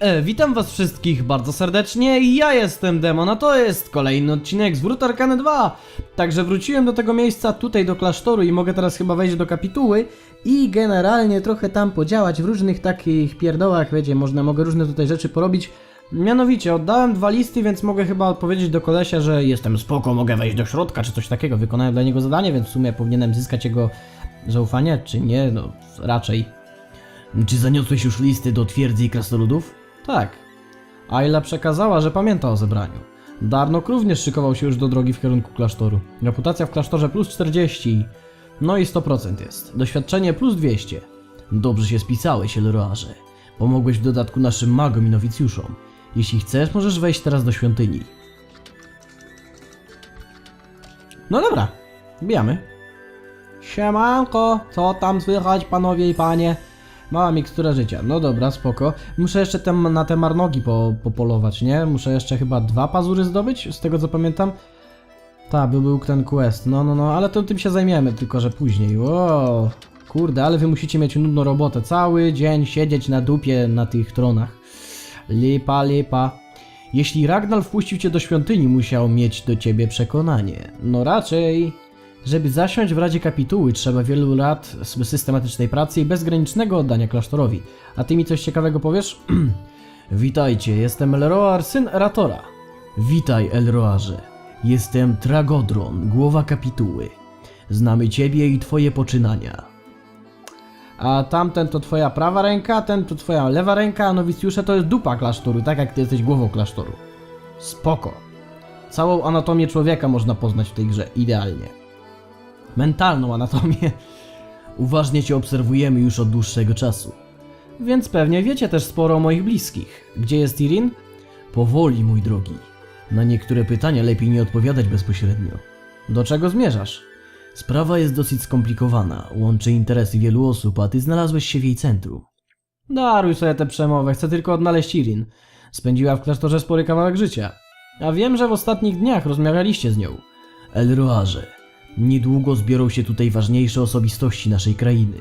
E, witam was wszystkich bardzo serdecznie, ja jestem Demon, a to jest kolejny odcinek z Wrót Arkany 2. Także wróciłem do tego miejsca, tutaj do klasztoru i mogę teraz chyba wejść do kapituły i generalnie trochę tam podziałać w różnych takich pierdołach, wiecie, można, mogę różne tutaj rzeczy porobić. Mianowicie, oddałem dwa listy, więc mogę chyba odpowiedzieć do kolesia, że jestem spoko, mogę wejść do środka, czy coś takiego. Wykonałem dla niego zadanie, więc w sumie powinienem zyskać jego zaufanie, czy nie, no raczej. Czy zaniosłeś już listy do twierdzy i krasnoludów? Tak. Ayla przekazała, że pamięta o zebraniu. Darnok również szykował się już do drogi w kierunku klasztoru. Reputacja w klasztorze plus 40. No i 100% jest. Doświadczenie plus 200. Dobrze się spisałeś, Elroarze. Pomogłeś w dodatku naszym magom i nowicjuszom. Jeśli chcesz, możesz wejść teraz do świątyni. No dobra, bijamy. Siemanko, co tam słychać panowie i panie? Mała mikstura życia, no dobra, spoko. Muszę jeszcze tem, na te marnogi po, popolować, nie? Muszę jeszcze chyba dwa pazury zdobyć, z tego co pamiętam. Tak, by był ten quest, no no no, ale to tym się zajmiemy, tylko że później. Kurde, ale wy musicie mieć nudną robotę. Cały dzień siedzieć na dupie na tych tronach. Lipa, lipa. Jeśli Ragnar wpuścił cię do świątyni, musiał mieć do ciebie przekonanie. No raczej. Żeby zasiąść w Radzie Kapituły trzeba wielu lat systematycznej pracy i bezgranicznego oddania klasztorowi. A ty mi coś ciekawego powiesz? Witajcie, jestem Elroar, syn Eratora. Witaj, Elroarze. Jestem Tragodron, głowa kapituły. Znamy ciebie i twoje poczynania. A tamten to twoja prawa ręka, ten to twoja lewa ręka, a nowicjusze to jest dupa klasztoru, tak jak ty jesteś głową klasztoru. Spoko. Całą anatomię człowieka można poznać w tej grze, idealnie. Mentalną anatomię. Uważnie cię obserwujemy już od dłuższego czasu. Więc pewnie wiecie też sporo o moich bliskich. Gdzie jest Irin? Powoli, mój drogi. Na niektóre pytania lepiej nie odpowiadać bezpośrednio. Do czego zmierzasz? Sprawa jest dosyć skomplikowana, łączy interesy wielu osób, a ty znalazłeś się w jej centrum. Daruj sobie tę przemowę, chcę tylko odnaleźć Irin. Spędziła w klasztorze spory kawałek życia. A wiem, że w ostatnich dniach rozmawialiście z nią. Elroarze, niedługo zbiorą się tutaj ważniejsze osobistości naszej krainy.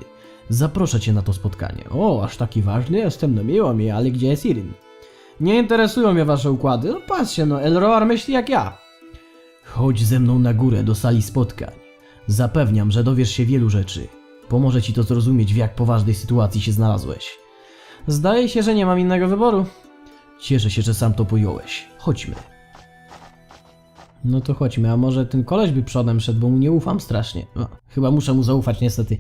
Zaproszę cię na to spotkanie. O, aż taki ważny jestem, no miło mi, ale gdzie jest Irin? Nie interesują mnie wasze układy. No patrzcie, no Elroar myśli jak ja. Chodź ze mną na górę do sali spotkań. Zapewniam, że dowiesz się wielu rzeczy. Pomoże ci to zrozumieć, w jak poważnej sytuacji się znalazłeś. Zdaje się, że nie mam innego wyboru. Cieszę się, że sam to pojąłeś. Chodźmy. No to chodźmy, a może ten koleś by przodem szedł, bo mu nie ufam strasznie. No, chyba muszę mu zaufać niestety.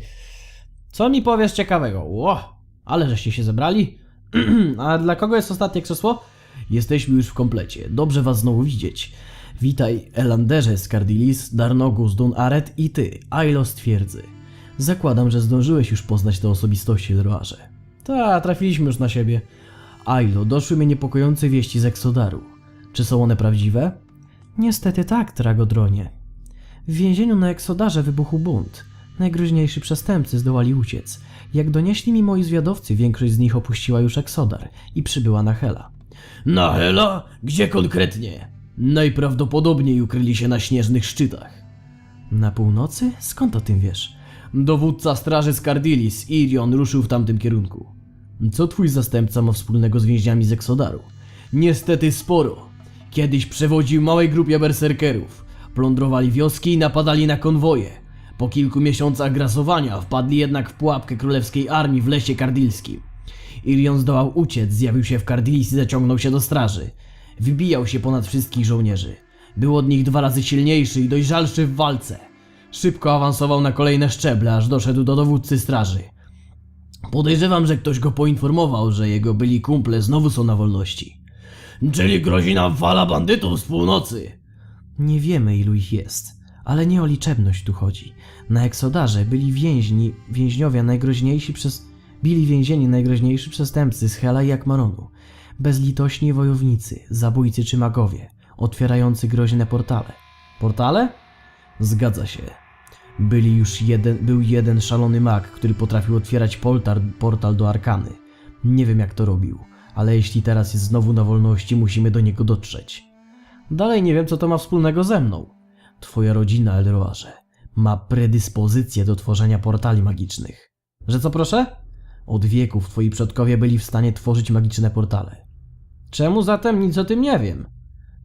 Co mi powiesz ciekawego? Ło, ale żeście się zebrali? a dla kogo jest ostatnie krzesło? Jesteśmy już w komplecie. Dobrze was znowu widzieć. Witaj, Elanderze z Cardilis, Darnogus, Dun Aret i ty, Ailo z Twierdzy. Zakładam, że zdążyłeś już poznać te osobistości, Elroarze. Ta, trafiliśmy już na siebie. Ailo, doszły mnie niepokojące wieści z Exodaru. Czy są one prawdziwe? Niestety tak, Tragodronie. W więzieniu na Eksodarze wybuchł bunt. Najgroźniejsi przestępcy zdołali uciec. Jak donieśli mi moi zwiadowcy, większość z nich opuściła już Eksodar i przybyła na Hela. Na Hela? Gdzie konkretnie? Najprawdopodobniej ukryli się na śnieżnych szczytach. Na północy? Skąd o tym wiesz? Dowódca straży z Cardilis, Irion, ruszył w tamtym kierunku. Co twój zastępca ma wspólnego z więźniami z Eksodaru? Niestety sporo. Kiedyś przewodził małej grupie berserkerów. Plądrowali wioski i napadali na konwoje. Po kilku miesiącach grasowania wpadli jednak w pułapkę królewskiej armii w lesie kardilskim. Irion zdołał uciec, zjawił się w Cardilis i zaciągnął się do straży. Wybijał się ponad wszystkich żołnierzy. Był od nich dwa razy silniejszy i dojrzalszy w walce. Szybko awansował na kolejne szczeble, aż doszedł do dowódcy straży. Podejrzewam, że ktoś go poinformował, że jego byli kumple znowu są na wolności. Czyli grozi nam fala bandytów z północy. Nie wiemy, ilu ich jest, ale nie o liczebność tu chodzi. Na Eksodarze byli więźni, więźniowie najgroźniejsi przez... Bili więzieni najgroźniejsi przestępcy z Hela i Akmaronu. Bezlitośni wojownicy, zabójcy czy magowie, otwierający groźne portale. Portale? Zgadza się. Byli już jeden, był jeden szalony mag, który potrafił otwierać portal, portal do Arkany. Nie wiem jak to robił, ale jeśli teraz jest znowu na wolności, musimy do niego dotrzeć. Dalej nie wiem, co to ma wspólnego ze mną. Twoja rodzina, Elroarze, ma predyspozycję do tworzenia portali magicznych. Że co proszę? Od wieków twoi przodkowie byli w stanie tworzyć magiczne portale. Czemu zatem nic o tym nie wiem?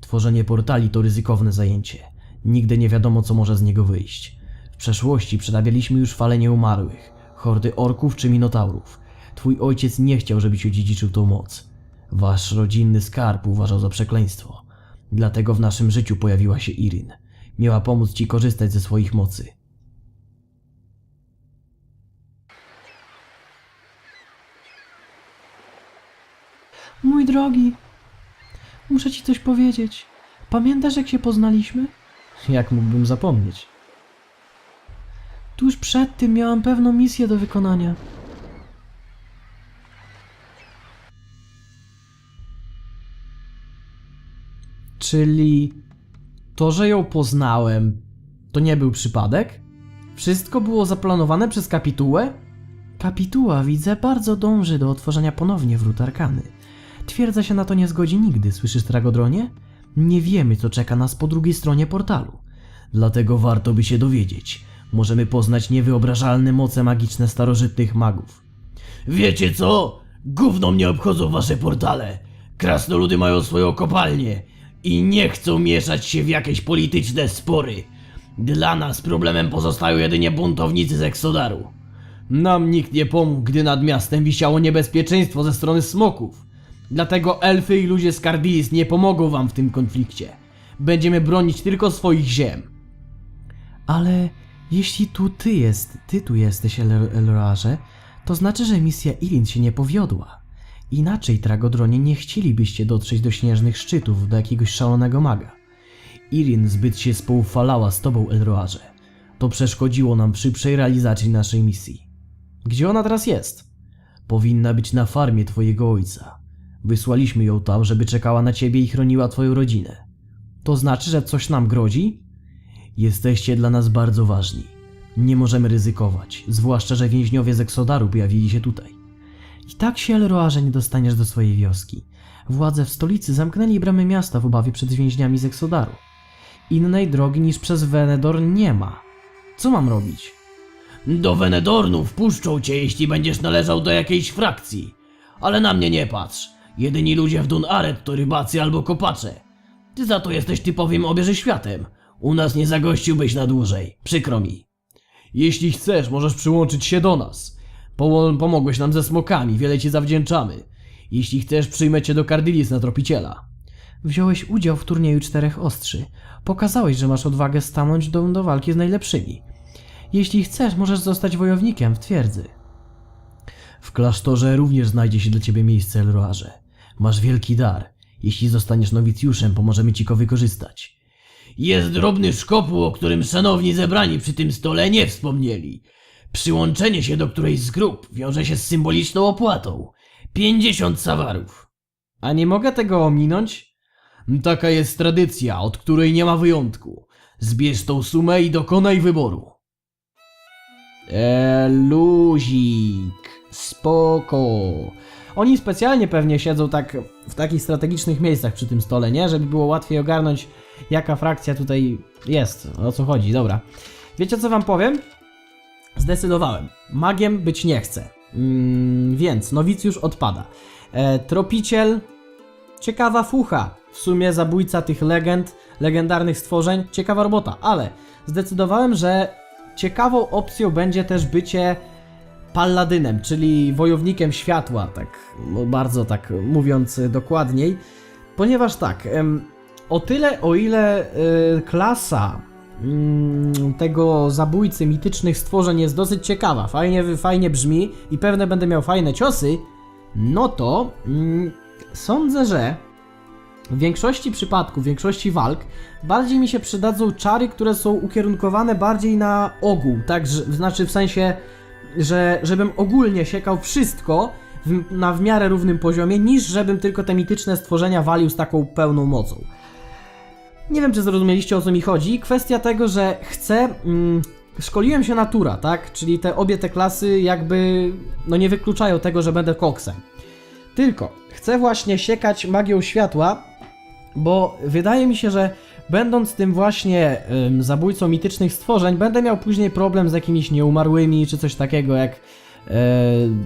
Tworzenie portali to ryzykowne zajęcie. Nigdy nie wiadomo, co może z niego wyjść. W przeszłości przerabialiśmy już fale nieumarłych, hordy orków czy minotaurów. Twój ojciec nie chciał, żebyś odziedziczył tą moc. Wasz rodzinny skarb uważał za przekleństwo. Dlatego w naszym życiu pojawiła się Irin. Miała pomóc ci korzystać ze swoich mocy. Mój drogi, muszę ci coś powiedzieć. Pamiętasz, jak się poznaliśmy? Jak mógłbym zapomnieć? Tuż przed tym miałam pewną misję do wykonania. Czyli to, że ją poznałem, to nie był przypadek? Wszystko było zaplanowane przez kapitułę? Kapituła, widzę, bardzo dąży do otworzenia ponownie wrót Arkany. Twierdza się na to nie zgodzi nigdy, słyszysz, Tragodronie? Nie wiemy, co czeka nas po drugiej stronie portalu. Dlatego warto by się dowiedzieć. Możemy poznać niewyobrażalne moce magiczne starożytnych magów. Wiecie co? Gówno mnie obchodzą wasze portale. Krasnoludy mają swoją kopalnię i nie chcą mieszać się w jakieś polityczne spory. Dla nas problemem pozostają jedynie buntownicy z Eksodaru. Nam nikt nie pomógł, gdy nad miastem wisiało niebezpieczeństwo ze strony smoków. Dlatego elfy i ludzie z nie pomogą wam w tym konflikcie. Będziemy bronić tylko swoich ziem. Ale jeśli tu ty jest, ty tu jesteś, El- to znaczy, że misja Irin się nie powiodła. Inaczej, Tragodronie, nie chcielibyście dotrzeć do śnieżnych szczytów, do jakiegoś szalonego maga. Irin zbyt się spoufalała z tobą, Elroarze. To przeszkodziło nam przy realizacji naszej misji. Gdzie ona teraz jest? Powinna być na farmie twojego ojca. Wysłaliśmy ją tam, żeby czekała na ciebie i chroniła twoją rodzinę. To znaczy, że coś nam grozi? Jesteście dla nas bardzo ważni. Nie możemy ryzykować, zwłaszcza, że więźniowie z Eksodaru pojawili się tutaj. I tak się, Elroarze, nie dostaniesz do swojej wioski. Władze w stolicy zamknęli bramy miasta w obawie przed więźniami z Eksodaru. Innej drogi niż przez Venedor nie ma. Co mam robić? Do Venedornu wpuszczą cię, jeśli będziesz należał do jakiejś frakcji. Ale na mnie nie patrz. Jedyni ludzie w Dunaret to rybacy albo kopacze. Ty za to jesteś typowym obieży światem. U nas nie zagościłbyś na dłużej. Przykro mi. Jeśli chcesz, możesz przyłączyć się do nas. Pomo- pomogłeś nam ze smokami, wiele ci zawdzięczamy. Jeśli chcesz, przyjmę cię do Cardilis na tropiciela. Wziąłeś udział w turnieju czterech ostrzy. Pokazałeś, że masz odwagę stanąć do, do walki z najlepszymi. Jeśli chcesz, możesz zostać wojownikiem w twierdzy. W klasztorze również znajdzie się dla ciebie miejsce, Elroarze. Masz wielki dar. Jeśli zostaniesz nowicjuszem, pomożemy ci go wykorzystać. Jest drobny szkopuł, o którym szanowni zebrani przy tym stole nie wspomnieli. Przyłączenie się do którejś z grup wiąże się z symboliczną opłatą. 50 sawarów. A nie mogę tego ominąć? Taka jest tradycja, od której nie ma wyjątku. Zbierz tą sumę i dokonaj wyboru. Eee, luzik, spoko. Oni specjalnie pewnie siedzą tak w takich strategicznych miejscach przy tym stole, nie? Żeby było łatwiej ogarnąć, jaka frakcja tutaj jest, o co chodzi, dobra. Wiecie co wam powiem? Zdecydowałem. Magiem być nie chcę. Mm, więc nowicjusz odpada. E, tropiciel, ciekawa fucha. W sumie zabójca tych legend, legendarnych stworzeń, ciekawa robota, ale zdecydowałem, że ciekawą opcją będzie też bycie palladynem, czyli wojownikiem światła, tak no bardzo tak mówiąc dokładniej, ponieważ tak, o tyle o ile y, klasa tego zabójcy mitycznych stworzeń jest dosyć ciekawa, fajnie, fajnie brzmi i pewne będę miał fajne ciosy, no to mm, sądzę, że w większości przypadków, w większości walk bardziej mi się przydadzą czary, które są ukierunkowane bardziej na ogół, tak, znaczy w sensie, że żebym ogólnie siekał wszystko w, na w miarę równym poziomie, niż żebym tylko te mityczne stworzenia walił z taką pełną mocą. Nie wiem, czy zrozumieliście o co mi chodzi. Kwestia tego, że chcę. Mm, szkoliłem się natura, tak? Czyli te obie te klasy jakby no nie wykluczają tego, że będę koksem. Tylko chcę właśnie siekać magią światła, bo wydaje mi się, że będąc tym właśnie ym, zabójcą mitycznych stworzeń, będę miał później problem z jakimiś nieumarłymi czy coś takiego, jak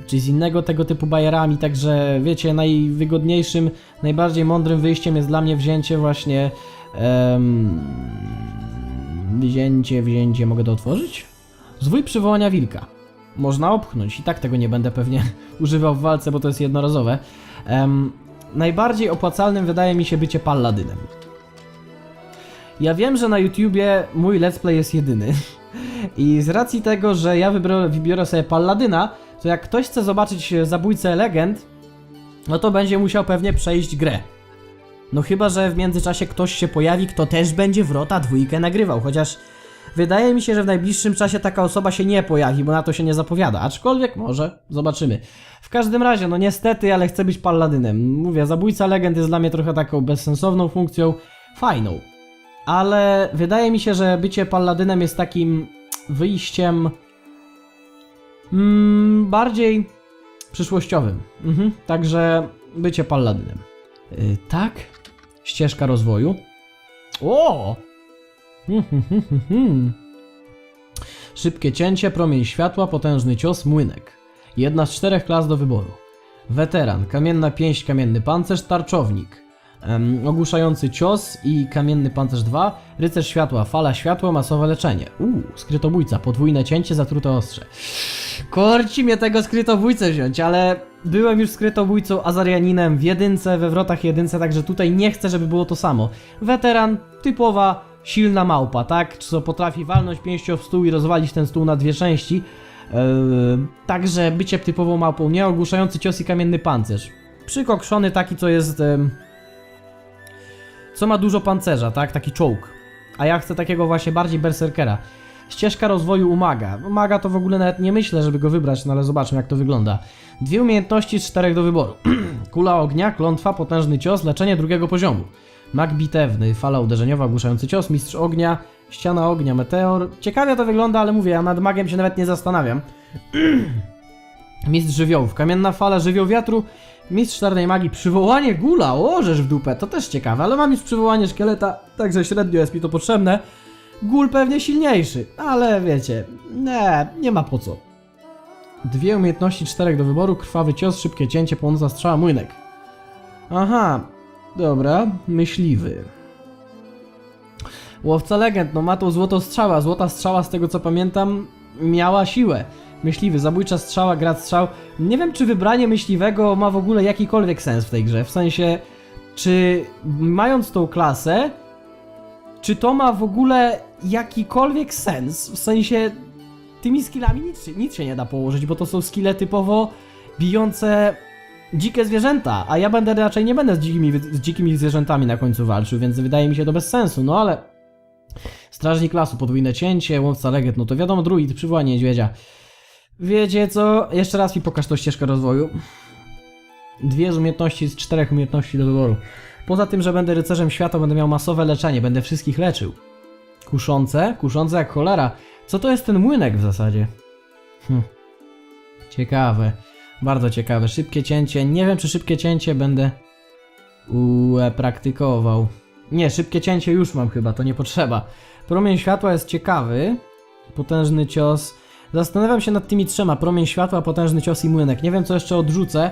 czy z innego tego typu bajerami, także wiecie, najwygodniejszym, najbardziej mądrym wyjściem jest dla mnie wzięcie właśnie em, wzięcie, wzięcie, mogę to otworzyć? Zwój przywołania wilka. Można opchnąć i tak tego nie będę pewnie używał w walce, bo to jest jednorazowe. Em, najbardziej opłacalnym wydaje mi się bycie palladynem. Ja wiem, że na YouTubie mój let's play jest jedyny. I z racji tego, że ja wybiorę, wybiorę sobie Palladyna, to jak ktoś chce zobaczyć e, Zabójcę Legend, no to będzie musiał pewnie przejść grę. No chyba, że w międzyczasie ktoś się pojawi, kto też będzie Wrota dwójkę nagrywał, chociaż wydaje mi się, że w najbliższym czasie taka osoba się nie pojawi, bo na to się nie zapowiada, aczkolwiek może, zobaczymy. W każdym razie, no niestety, ale chcę być Palladynem. Mówię, Zabójca Legend jest dla mnie trochę taką bezsensowną funkcją, fajną. Ale wydaje mi się, że bycie Palladynem jest takim wyjściem mm, bardziej przyszłościowym. Mhm. Także bycie Palladynem. Yy, tak? Ścieżka rozwoju. O! Hmm, hmm, hmm. Szybkie cięcie, promień światła, potężny cios, młynek. Jedna z czterech klas do wyboru. Weteran, kamienna pięść, kamienny pancerz, tarczownik. Em, ogłuszający cios i kamienny pancerz 2. Rycerz światła, fala światła, masowe leczenie. Uuu, skrytobójca, podwójne cięcie, zatrute ostrze. Korci mnie tego skrytobójcę wziąć, ale byłem już skrytobójcą Azarianinem w jedynce, we wrotach jedynce, także tutaj nie chcę, żeby było to samo. Weteran, typowa, silna małpa, tak? Co potrafi walnąć pięścią w stół i rozwalić ten stół na dwie części. Także bycie typową małpą, nie ogłuszający cios i kamienny pancerz. Przykokszony taki, co jest... co ma dużo pancerza, tak? Taki czołg. A ja chcę takiego właśnie bardziej berserkera. Ścieżka rozwoju u maga. Maga to w ogóle nawet nie myślę, żeby go wybrać, no ale zobaczmy jak to wygląda. Dwie umiejętności z czterech do wyboru. Kula ognia, klątwa, potężny cios, leczenie drugiego poziomu. Mag bitewny, fala uderzeniowa, ogłuszający cios, mistrz ognia, ściana ognia, meteor. Ciekawie to wygląda, ale mówię, ja nad magiem się nawet nie zastanawiam. Mistrz żywiołów, kamienna fala, żywioł wiatru, mistrz czarnej magii, przywołanie gula, ożesz w dupę, to też ciekawe, ale mam już przywołanie szkieleta, także średnio jest mi to potrzebne. Gul pewnie silniejszy, ale wiecie, nie, nie ma po co. Dwie umiejętności, czterech do wyboru, krwawy cios, szybkie cięcie, północna strzała, młynek. Aha, dobra, myśliwy. Łowca legend, no ma tą złotą strzała. Złota strzała, z tego co pamiętam, miała siłę. Myśliwy, zabójcza strzała, grad strzał. Nie wiem, czy wybranie myśliwego ma w ogóle jakikolwiek sens w tej grze. W sensie, czy mając tą klasę, czy to ma w ogóle jakikolwiek sens? W sensie, tymi skillami nic, nic się nie da położyć, bo to są skille typowo bijące dzikie zwierzęta, a ja będę raczej nie będę z dzikimi, z dzikimi zwierzętami na końcu walczył, więc wydaje mi się to bez sensu, no ale... Strażnik lasu, podwójne cięcie, łowca legend, no to wiadomo, druid, przywołanie niedźwiedzia. Wiecie co? Jeszcze raz mi pokaż tą ścieżkę rozwoju. Dwie z umiejętności, z czterech umiejętności do wyboru. Poza tym, że będę rycerzem świata, będę miał masowe leczenie, będę wszystkich leczył. Kuszące? Kuszące jak cholera. Co to jest ten młynek w zasadzie? Hm. Ciekawe. Bardzo ciekawe. Szybkie cięcie. Nie wiem, czy szybkie cięcie będę ue, praktykował. Nie, szybkie cięcie już mam chyba, to nie potrzeba. Promień światła jest ciekawy. Potężny cios. Zastanawiam się nad tymi trzema. Promień światła, potężny cios i młynek. Nie wiem, co jeszcze odrzucę,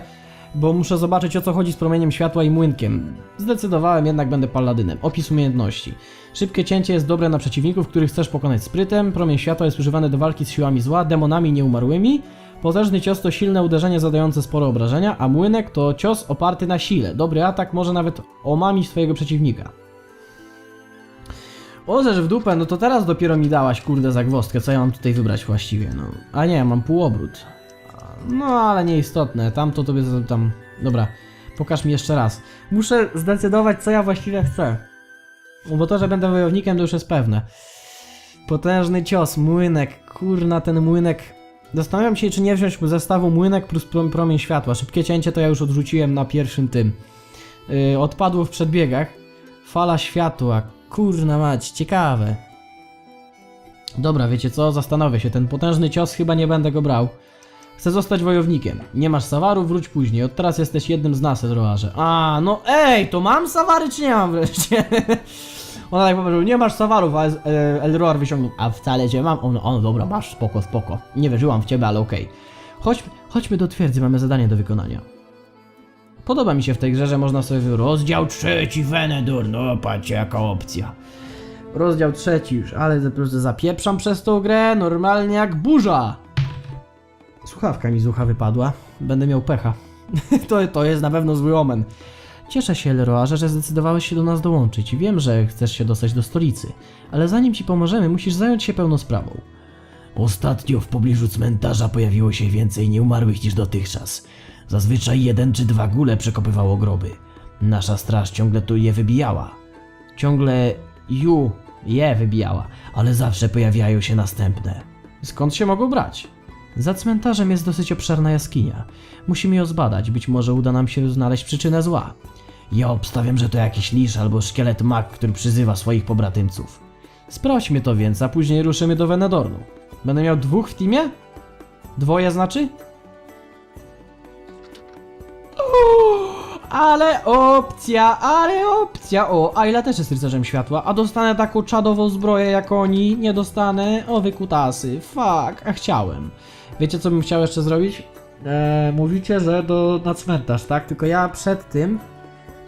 bo muszę zobaczyć, o co chodzi z promieniem światła i młynkiem. Zdecydowałem, jednak będę paladynem. Opis umiejętności. Szybkie cięcie jest dobre na przeciwników, których chcesz pokonać sprytem. Promień światła jest używany do walki z siłami zła, demonami nieumarłymi. Potężny cios to silne uderzenie zadające spore obrażenia, a młynek to cios oparty na sile. Dobry atak może nawet omamić swojego przeciwnika. Orzesz w dupę, no to teraz dopiero mi dałaś, kurde, zagwozdkę, co ja mam tutaj wybrać właściwie, no. A nie, mam półobrót. No, ale nieistotne, tamto tobie tam... Dobra, pokaż mi jeszcze raz. Muszę zdecydować, co ja właściwie chcę. No Bo to, że będę wojownikiem, to już jest pewne. Potężny cios, młynek, kurna, ten młynek... Zastanawiam się, czy nie wziąć zestawu młynek plus prom- promień światła. Szybkie cięcie to ja już odrzuciłem na pierwszym tym. Yy, odpadło w przedbiegach. Fala światła, kurna mać, ciekawe. Dobra, wiecie co? Zastanowię się, ten potężny cios chyba nie będę go brał. Chcę zostać wojownikiem. Nie masz sawaru, wróć później. Od teraz jesteś jednym z nas, Edroarze. A, no ej, to mam sawary czy nie mam wreszcie? Ona tak powiedziała, nie masz sawarów, a Ez- e, Elroar wyciągnął. A wcale cię mam? On, on, dobra, masz, spoko, spoko. Nie wierzyłam w ciebie, ale okej. Chodź, chodźmy do twierdzy, mamy zadanie do wykonania. Podoba mi się w tej grze, że można sobie rozdział trzeci Venedur, no patrzcie jaka opcja. Rozdział trzeci już, ale zapieprzam przez tą grę normalnie jak burza. Słuchawka mi z ucha wypadła, będę miał pecha. to, to jest na pewno zły omen. Cieszę się, Leroarze, że zdecydowałeś się do nas dołączyć. Wiem, że chcesz się dostać do stolicy, ale zanim ci pomożemy, musisz zająć się pełną sprawą. Ostatnio w pobliżu cmentarza pojawiło się więcej nieumarłych niż dotychczas. Zazwyczaj jeden czy dwa góle przekopywało groby. Nasza straż ciągle tu je wybijała. Ciągle ju je wybijała, ale zawsze pojawiają się następne. Skąd się mogą brać? Za cmentarzem jest dosyć obszerna jaskinia. Musimy ją zbadać, być może uda nam się znaleźć przyczynę zła. Ja obstawiam, że to jakiś lisz albo szkielet mag, który przyzywa swoich pobratymców. Sprawdźmy to więc, a później ruszymy do Venedornu. Będę miał dwóch w teamie? Dwoje znaczy? Ale opcja, ale opcja. O, a ile też jest rycerzem światła? A dostanę taką czadową zbroję jak oni? Nie dostanę? O, wykutasy. Fuck, a chciałem. Wiecie co bym chciał jeszcze zrobić? Eee, mówicie, że do, na cmentarz, tak? Tylko ja przed tym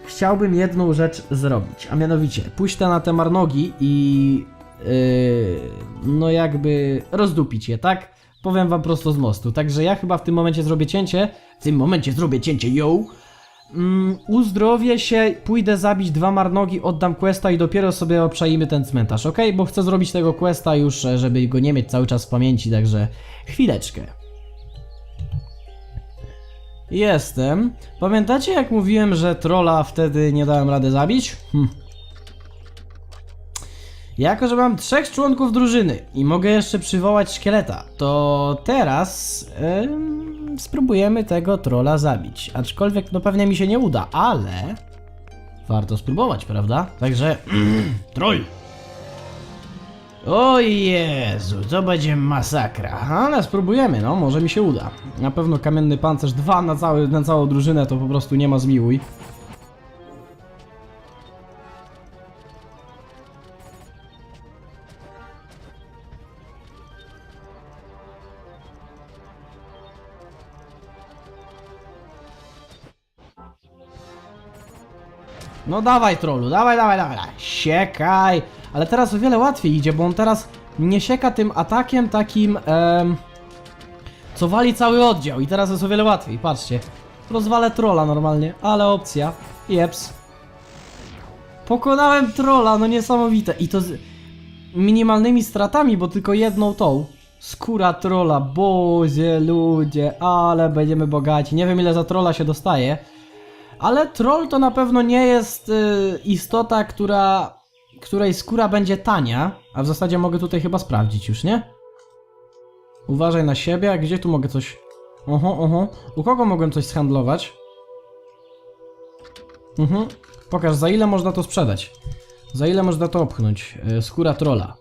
chciałbym jedną rzecz zrobić, a mianowicie pójść na te marnogi i yy, no jakby rozdupić je, tak? Powiem wam prosto z mostu. Także ja chyba w tym momencie zrobię cięcie. W tym momencie zrobię cięcie, yo! Mm, uzdrowię się, pójdę zabić dwa marnogi, oddam questa i dopiero sobie obszaimy ten cmentarz, ok? Bo chcę zrobić tego questa już, e, żeby go nie mieć cały czas w pamięci, także chwileczkę. Jestem. Pamiętacie jak mówiłem, że trolla wtedy nie dałem rady zabić? Hm. Jako, że mam trzech członków drużyny i mogę jeszcze przywołać szkieleta, to teraz em, spróbujemy tego trolla zabić. Aczkolwiek no pewnie mi się nie uda, ale warto spróbować, prawda? Także troll. O Jezu, to będzie masakra. Ale spróbujemy, no, może mi się uda. Na pewno kamienny pancerz 2 na, cały, na całą drużynę to po prostu nie ma zmiłuj. No dawaj trollu, dawaj, dawaj, dawaj, dawaj. Siekaj. Ale teraz o wiele łatwiej idzie, bo on teraz nie sieka tym atakiem takim, em, co wali cały oddział. I teraz jest o wiele łatwiej, patrzcie. Rozwalę trolla normalnie, ale opcja. Jeps. Pokonałem trolla, no niesamowite. I to z minimalnymi stratami, bo tylko jedną tą. Skóra trolla, bozie ludzie, ale będziemy bogaci. Nie wiem ile za trolla się dostaje. Ale troll to na pewno nie jest y, istota, która, której skóra będzie tania. A w zasadzie mogę tutaj chyba sprawdzić już, nie? Uważaj na siebie, a gdzie tu mogę coś... Oho, oho. U kogo mogłem coś zhandlować? Mhm. Pokaż, za ile można to sprzedać. Za ile można to opchnąć? Y, skóra trolla.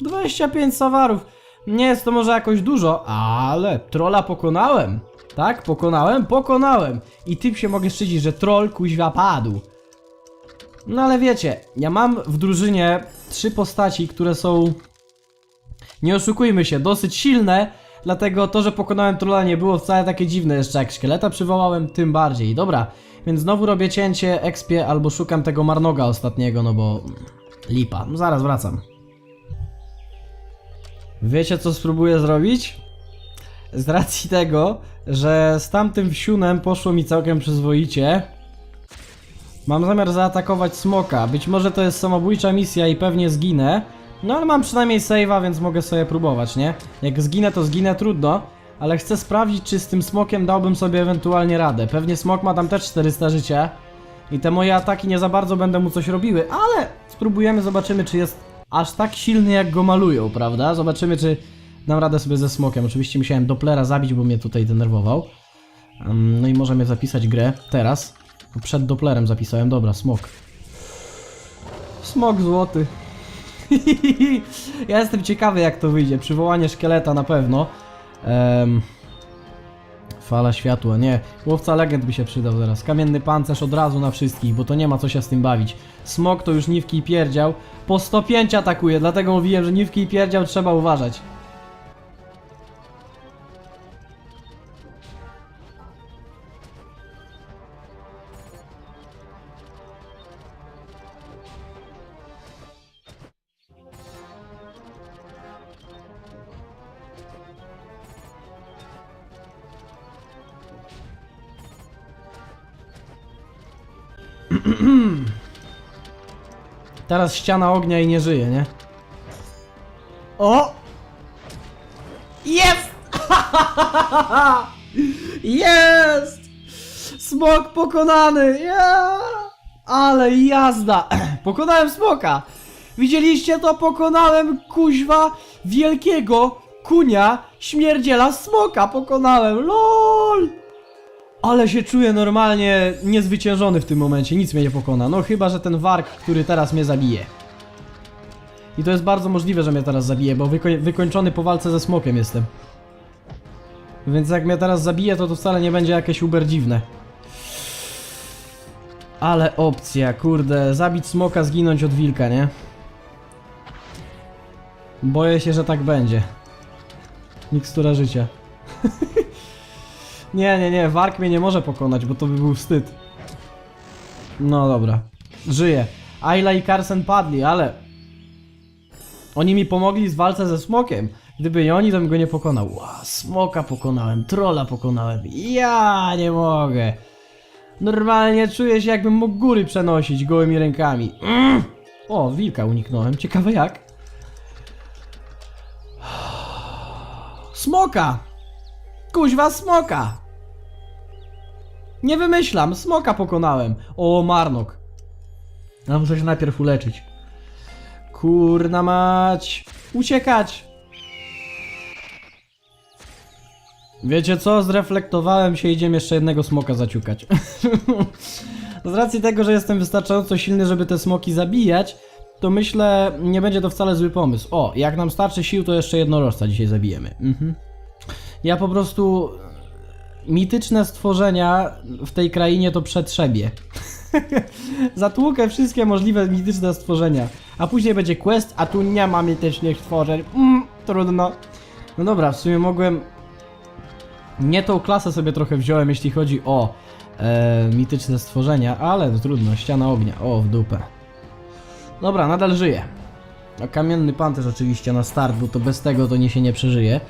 25 sawarów. Nie jest to może jakoś dużo, ale trolla pokonałem. Tak, pokonałem, pokonałem. I tym się mogę szczycić, że troll kuźwa padł. No ale wiecie, ja mam w drużynie trzy postaci, które są... Nie oszukujmy się, dosyć silne, dlatego to, że pokonałem trolla nie było wcale takie dziwne jeszcze jak szkieleta przywołałem, tym bardziej. Dobra, więc znowu robię cięcie, ekspię albo szukam tego marnoga ostatniego, no bo... Lipa, no zaraz wracam. Wiecie co spróbuję zrobić? Z racji tego, że z tamtym wsiunem poszło mi całkiem przyzwoicie. Mam zamiar zaatakować smoka. Być może to jest samobójcza misja i pewnie zginę. No ale mam przynajmniej save'a, więc mogę sobie próbować, nie? Jak zginę, to zginę, trudno. Ale chcę sprawdzić, czy z tym smokiem dałbym sobie ewentualnie radę. Pewnie smok ma tam też 400 życia. I te moje ataki nie za bardzo będą mu coś robiły, ale spróbujemy, zobaczymy, czy jest aż tak silny, jak go malują, prawda? Zobaczymy, czy dam radę sobie ze smokiem. Oczywiście musiałem Dopplera zabić, bo mnie tutaj denerwował. No i możemy zapisać grę teraz. Przed Dopplerem zapisałem, dobra, smok. Smok złoty. ja jestem ciekawy jak to wyjdzie. Przywołanie szkieleta na pewno. Em, fala światła, nie. Łowca legend by się przydał zaraz. Kamienny pancerz od razu na wszystkich, bo to nie ma co się z tym bawić. Smok to już niwki i pierdział. Po 105 atakuje, dlatego mówiłem, że niwki i pierdział trzeba uważać. Teraz ściana ognia i nie żyje, nie? O! Jest! Jest! Smok pokonany! Ja! Ale jazda! Pokonałem smoka! Widzieliście to? Pokonałem kuźwa wielkiego kunia śmierdziela smoka! Pokonałem! LOL! Ale się czuję normalnie niezwyciężony w tym momencie, nic mnie nie pokona. No chyba, że ten warg, który teraz mnie zabije. I to jest bardzo możliwe, że mnie teraz zabije, bo wykoń wykończony po walce ze smokiem jestem. Więc jak mnie teraz zabije, to to wcale nie będzie jakieś uber dziwne. Ale opcja, kurde, zabić smoka, zginąć od wilka, nie? Boję się, że tak będzie. Mikstura życia. nie, nie, nie, Wark mnie nie może pokonać, bo to by był wstyd. No dobra. Żyję. Ayla i Carson padli, ale... Oni mi pomogli w walce ze smokiem. Gdyby nie oni, to bym go nie pokonał. Ła, smoka pokonałem, trolla pokonałem. Ja nie mogę. Normalnie czuję się jakbym mógł góry przenosić gołymi rękami. Mm. O, wilka uniknąłem. Ciekawe jak. Smoka! Kuźwa smoka! Nie wymyślam, smoka pokonałem. O, Marnok. Ja muszę się najpierw uleczyć. Kurna mać. Uciekać! Wiecie co? Zreflektowałem się, idziemy jeszcze jednego smoka zaciukać. Z racji tego, że jestem wystarczająco silny, żeby te smoki zabijać, to myślę, nie będzie to wcale zły pomysł. O, jak nam starczy sił, to jeszcze jednorożca dzisiaj zabijemy. Mhm. Ja po prostu... Mityczne stworzenia w tej krainie to przetrzebie. Zatłukę wszystkie możliwe mityczne stworzenia. A później będzie quest, a tu nie ma mitycznych stworzeń. Mm, trudno. No dobra, w sumie mogłem... Nie tą klasę sobie trochę wziąłem, jeśli chodzi o e, mityczne stworzenia, ale no trudno, ściana ognia. O, w dupę. Dobra, nadal żyje. A kamienny pancerz oczywiście na start, bo to bez tego to nie się nie przeżyje.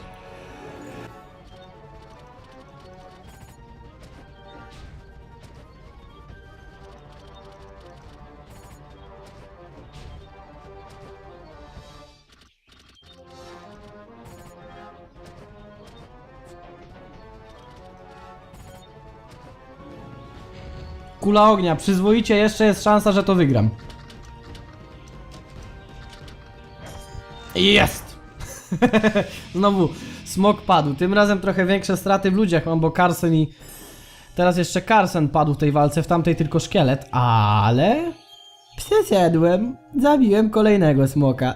Kula ognia, przyzwoicie, jeszcze jest szansa, że to wygram. Jest! Znowu smok padł. Tym razem trochę większe straty w ludziach mam, bo Carson i... Teraz jeszcze Carson padł w tej walce, w tamtej tylko szkielet, ale... Przeszedłem. Zabiłem kolejnego smoka.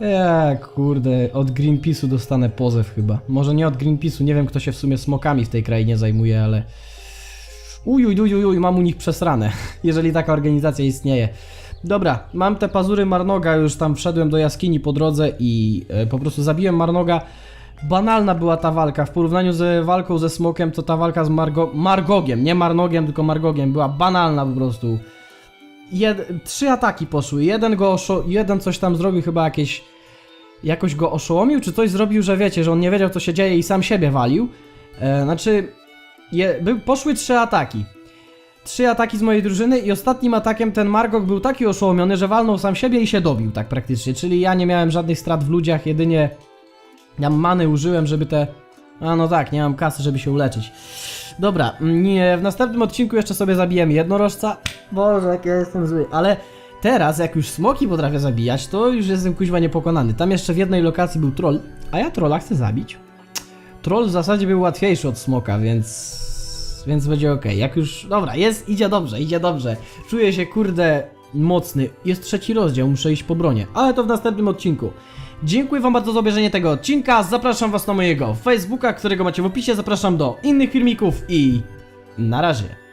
Ja, kurde, od Greenpeace'u dostanę pozew chyba. Może nie od Greenpeace'u, nie wiem kto się w sumie smokami w tej krainie zajmuje, ale... Uj, uj, uj, uj, uj, mam u nich przesrane, jeżeli taka organizacja istnieje. Dobra, mam te pazury Marnoga, już tam wszedłem do jaskini po drodze i e, po prostu zabiłem Marnoga. Banalna była ta walka, w porównaniu z walką ze Smokiem, to ta walka z Margo Margogiem, nie Marnogiem, tylko Margogiem, była banalna po prostu. Jed trzy ataki poszły, jeden go jeden coś tam zrobił, chyba jakieś... Jakoś go oszołomił, czy coś zrobił, że wiecie, że on nie wiedział co się dzieje i sam siebie walił. E, znaczy, je, by, poszły trzy ataki. Trzy ataki z mojej drużyny i ostatnim atakiem ten Margok był taki oszołomiony, że walnął sam siebie i się dobił tak praktycznie. Czyli ja nie miałem żadnych strat w ludziach, jedynie ja many użyłem, żeby te... A no tak, nie mam kasy, żeby się uleczyć. Dobra, nie, w następnym odcinku jeszcze sobie zabijemy jednorożca. Boże, jak ja jestem zły, ale teraz jak już smoki potrafię zabijać, to już jestem kuźwa niepokonany. Tam jeszcze w jednej lokacji był troll, a ja trolla chcę zabić. Troll w zasadzie był łatwiejszy od smoka, więc. Więc będzie ok. Jak już. Dobra, jest, idzie dobrze, idzie dobrze. Czuję się kurde mocny. Jest trzeci rozdział, muszę iść po bronie. Ale to w następnym odcinku. Dziękuję Wam bardzo za obejrzenie tego odcinka. Zapraszam Was na mojego Facebooka, którego macie w opisie. Zapraszam do innych filmików i na razie.